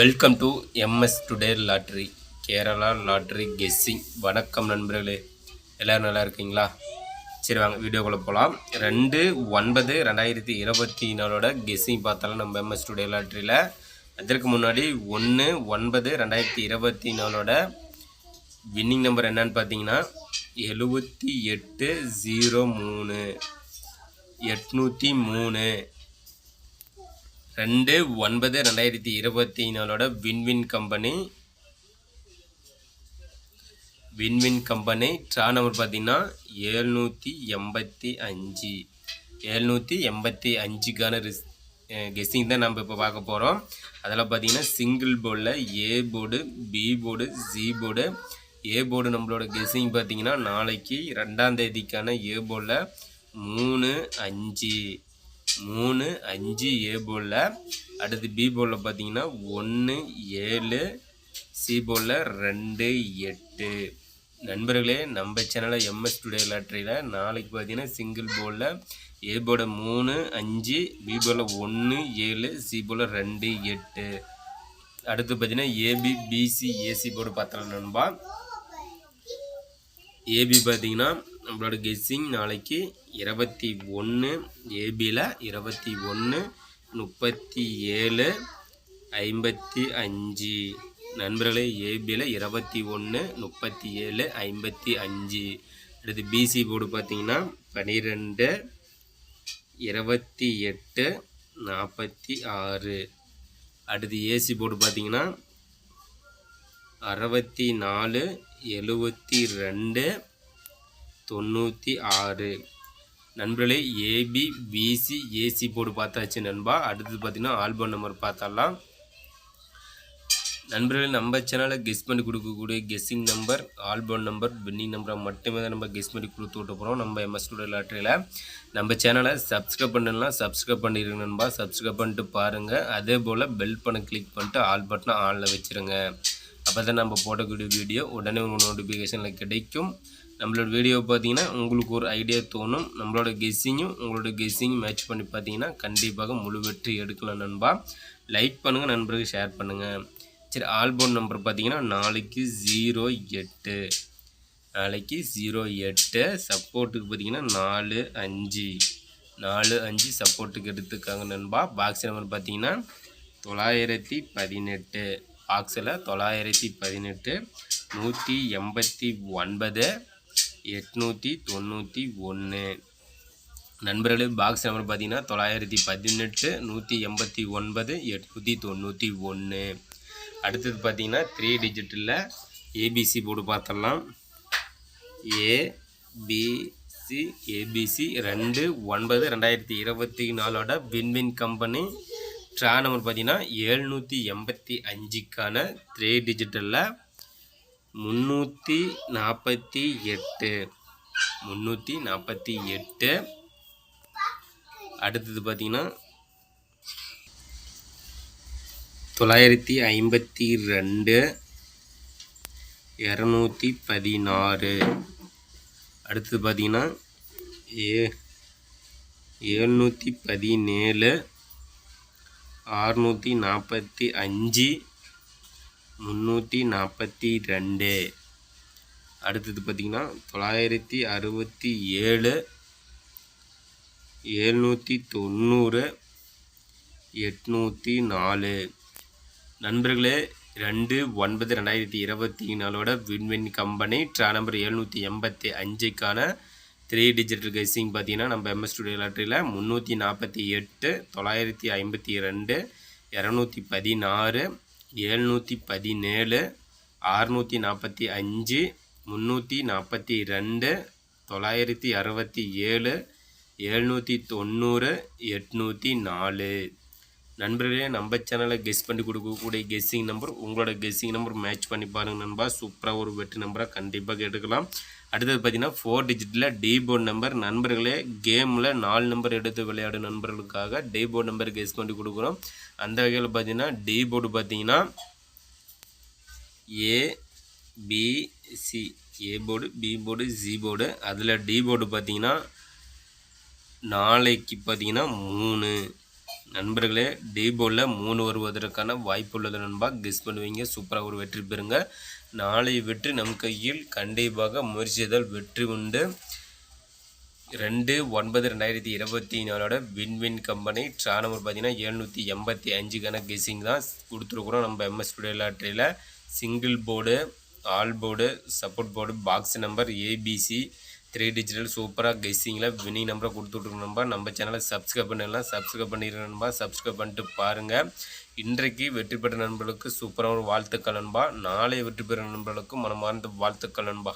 Welcome to MS today lottery Kerala lottery guessing வணக்கம் நண்பர்களே. எல்லோரும் நல்லா இருக்கீங்களா? சரி வாங்க வீடியோக்குள்ளே போகலாம் ரெண்டு ஒன்பது ரெண்டாயிரத்தி இருபத்தி நாலோட கெஸ்ஸிங் பார்த்தாலும் நம்ம எம்எஸ் டுடே லாட்ரியில் அதற்கு முன்னாடி ஒன்று ஒன்பது ரெண்டாயிரத்தி இருபத்தி நாலோட வின்னிங் நம்பர் என்னன்னு பார்த்தீங்கன்னா எழுபத்தி எட்டு ஜீரோ மூணு எட்நூற்றி மூணு. ரெண்டு ஒன்பது ரெண்டாயிரத்தி இருபத்தி நாலோட win win company win win company draw number பார்த்தீங்கன்னா ஏழ்நூற்றி எண்பத்தி அஞ்சு. ஏழ்நூற்றி எண்பத்தி அஞ்சுக்கான ரிஸ் கெஸ்ஸிங் தான் நம்ம இப்போ பார்க்க போகிறோம் அதில் பார்த்தீங்கன்னா சிங்கிள் போர்டில் A board B board C board A board நம்மளோட கெஸ்ஸிங் பார்த்தீங்கன்னா நாளைக்கு ரெண்டாம் தேதிக்கான ஏ போர்டில் மூணு அஞ்சு. மூணு அஞ்சு ஏ போலில். அடுத்து பி போலில் பார்த்தீங்கன்னா ஒன்று ஏழு சி போலில் ரெண்டு எட்டு. நண்பர்களே நம்ம சேனலில் எம்எஸ் டுடே லாட்ரியில் நாளைக்கு பார்த்தீங்கன்னா சிங்கிள் போலில் ஏ போல மூணு அஞ்சு பி போலில் ஒன்று ஏழு சி போல ரெண்டு எட்டு. அடுத்து பார்த்தீங்கன்னா ஏபி பிசி ஏசி போர்டு பார்த்தலாம் நண்பா. ஏபி பார்த்தீங்கன்னா நம்மளோட கெஸ்ஸிங் நாளைக்கு இருபத்தி ஒன்று ஏபியில் இருபத்தி ஒன்று முப்பத்தி ஏழு ஐம்பத்தி அஞ்சு. நண்பர்களே ஏபியில் இருபத்தி ஒன்று முப்பத்தி ஏழு ஐம்பத்தி அஞ்சு. அடுத்து பிசி போர்டு பார்த்தீங்கன்னா பன்னிரெண்டு இருபத்தி எட்டு நாற்பத்தி ஆறு. அடுத்து ஏசி போர்டு பார்த்தீங்கன்னா அறுபத்தி நாலு எழுபத்தி ரெண்டு தொண்ணூற்றி ஆறு நண்பர்களே ஏபி பிசி ஏசி போர்டு பார்த்தாச்சு நண்பா. அடுத்தது பார்த்தீங்கன்னா ஆல்பம் நம்பர் பார்த்தாலாம் நண்பர்களே நம்ம சேனலில் கெஸ் பண்ணி கொடுக்கக்கூடிய கெஸ்ஸிங் நம்பர் ஆல்பம் நம்பர் வின்னிங் நம்பரை மட்டுமே தான் நம்ம கெஸ் பண்ணி கொடுத்து விட்டு போகிறோம் நம்ம எம்எஸ் ஸ்டூடியோ லாட்ரியில் நம்ம சேனலை சப்ஸ்கிரைப் பண்ணலாம் சப்ஸ்கிரைப் பண்ணிடுங்க நண்பா. சப்ஸ்கிரைப் பண்ணிட்டு பாருங்கள் அதே போல் பெல் பண்ண கிளிக் பண்ணிட்டு ஆல் பட்டனை ஆனில் வச்சுருங்க. அப்போ தான் நம்ம போடக்கூடிய வீடியோ உடனே உங்கள் நோட்டிஃபிகேஷனில் கிடைக்கும். நம்மளோட வீடியோ பார்த்தீங்கன்னா உங்களுக்கு ஒரு ஐடியா தோணும். நம்மளோட கெஸ்ஸிங்கும் உங்களோட கெஸ்ஸிங்கும் மேட்ச் பண்ணி பார்த்தீங்கன்னா கண்டிப்பாக முழு வெற்றி எடுக்கலாம் நண்பா. லைக் பண்ணுங்கள் நண்பருக்கு ஷேர் பண்ணுங்கள் சரி ஆல்பம் நம்பர் பார்த்தீங்கன்னா நாளைக்கு ஜீரோ எட்டு. நாளைக்கு ஜீரோ எட்டு. சப்போர்ட்டுக்கு பார்த்தீங்கன்னா நாலு அஞ்சு. நாலு அஞ்சு சப்போர்ட்டுக்கு எடுத்துக்காங்க நண்பா. பாக்ஸ் நம்பர் பார்த்தீங்கன்னா தொள்ளாயிரத்தி பதினெட்டு. பாக்ஸில் தொள்ளாயிரத்தி பதினெட்டு நூற்றி எண்பத்தி ஒன்பது எட்நூற்றி தொண்ணூற்றி ஒன்று. நண்பர்களே பாக்ஸ் நம்பர் பார்த்தீங்கன்னா தொள்ளாயிரத்தி பதினெட்டு நூற்றி எண்பத்தி ஒன்பது எட்நூற்றி தொண்ணூற்றி ஒன்று. அடுத்தது பார்த்திங்கன்னா த்ரீ டிஜிட்டில் ஏபிசி போர்டு பார்த்துடலாம். A B C A B C ரெண்டு ஒன்பது ரெண்டாயிரத்தி இருபத்தி நாலோட win win company. Draw number பார்த்தீங்கன்னா ஏழ்நூற்றி எண்பத்தி அஞ்சுக்கான த்ரீ டிஜிட்டலில் முந்நூற்றி நாற்பத்தி எட்டு. முந்நூற்றி நாற்பத்தி எட்டு. அடுத்தது பார்த்திங்கன்னா தொள்ளாயிரத்தி ஐம்பத்தி ரெண்டு. இரநூத்தி பதினாறு. அடுத்தது பார்த்திங்கன்னா ஏ ஏழ்நூற்றி பதினேழு. அறுநூற்றி நாற்பத்தி அஞ்சு முந்நூற்றி நாற்பத்தி ரெண்டு. அடுத்தது பார்த்திங்கன்னா தொள்ளாயிரத்தி அறுபத்தி ஏழு எழுநூற்றி தொண்ணூறு எட்நூற்றி நாலு. நண்பர்களே ரெண்டு ஒன்பது ரெண்டாயிரத்தி இருபத்தி நாலோட win win company draw number எழுநூற்றி எண்பத்தி அஞ்சுக்கான த்ரீ டிஜிட்டல் கெஸ்ஸிங் பார்த்தீங்கன்னா நம்ம எம்எஸ் ஸ்டுடியோ லாட்ரியில் முந்நூற்றி நாற்பத்தி எட்டு தொள்ளாயிரத்தி ஐம்பத்தி ரெண்டு இரநூத்தி பதினாறு ஏழ்நூற்றி பதினேழு அறுநூற்றி நாற்பத்தி அஞ்சு முந்நூற்றி நாற்பத்தி ரெண்டு தொள்ளாயிரத்தி அறுபத்தி ஏழு எழுநூற்றி தொண்ணூறு எட்நூற்றி நாலு. நண்பர்களே நம்ம சேனலை கெஸ் பண்ணி கொடுக்கக்கூடிய கெஸ்ஸிங் நம்பர் உங்களோட கெஸ்ஸிங் நம்பர் மேட்ச் பண்ணி பாருங்கள் நண்பா. சூப்பராக ஒரு வெற்றி நம்பராக கண்டிப்பாக எடுக்கலாம் அடுத்தது பார்த்தீங்கன்னா ஃபோர் டிஜிட்டில் டீ போர்டு நம்பர் நண்பர்களே கேமில் நாலு நம்பர் எடுத்து விளையாடும் நண்பர்களுக்காக டீ போர்டு நம்பர் கெஸ் பண்ணி கொடுக்குறோம். அந்த வகையில் பார்த்தீங்கன்னா டீ போர்டு பார்த்தீங்கன்னா A A board B board C board அதில் டி போர்டு பார்த்தீங்கன்னா நாளைக்கு பார்த்தீங்கன்னா மூணு. நண்பர்களே டீபோலில் மூணு வருவதற்கான வாய்ப்பு உள்ளது நண்பா. கெஸ் பண்ணுவீங்க சூப்பராக ஒரு வெற்றி பெறுங்க. நாளை வெற்றி நம் கையில் கண்டிப்பாக முயற்சி செய்தால் வெற்றி உண்டு. ரெண்டு ஒன்பது ரெண்டாயிரத்தி இருபத்தி நாலோட win win company draw number பார்த்தீங்கன்னா எழுநூற்றி எண்பத்தி அஞ்சுக்கான கெஸ்ஸிங் தான் கொடுத்துருக்குறோம் நம்ம MS studio லாட்ரியில் single board all board support board box number A B C three digital சூப்பராக கெஸ்ஸிங்கில் வினிங் நம்பரை கொடுத்துட்ருக்கோம் நம்ப நம்ம சேனலை சப்ஸ்கிரைப் பண்ணிடலாம் சப்ஸ்கிரைப் பண்ணிடுங்க நண்பா. சப்ஸ்கிரைப் பண்ணிட்டு பாருங்கள் இன்றைக்கு வெற்றி பெற்ற நண்பர்களுக்கு சூப்பராக ஒரு வாழ்த்துக்கள் நண்பா. நாளை வெற்றி பெறும் நண்பர்களுக்கும் மனமார்ந்த வாழ்த்துக்கள் நண்பா.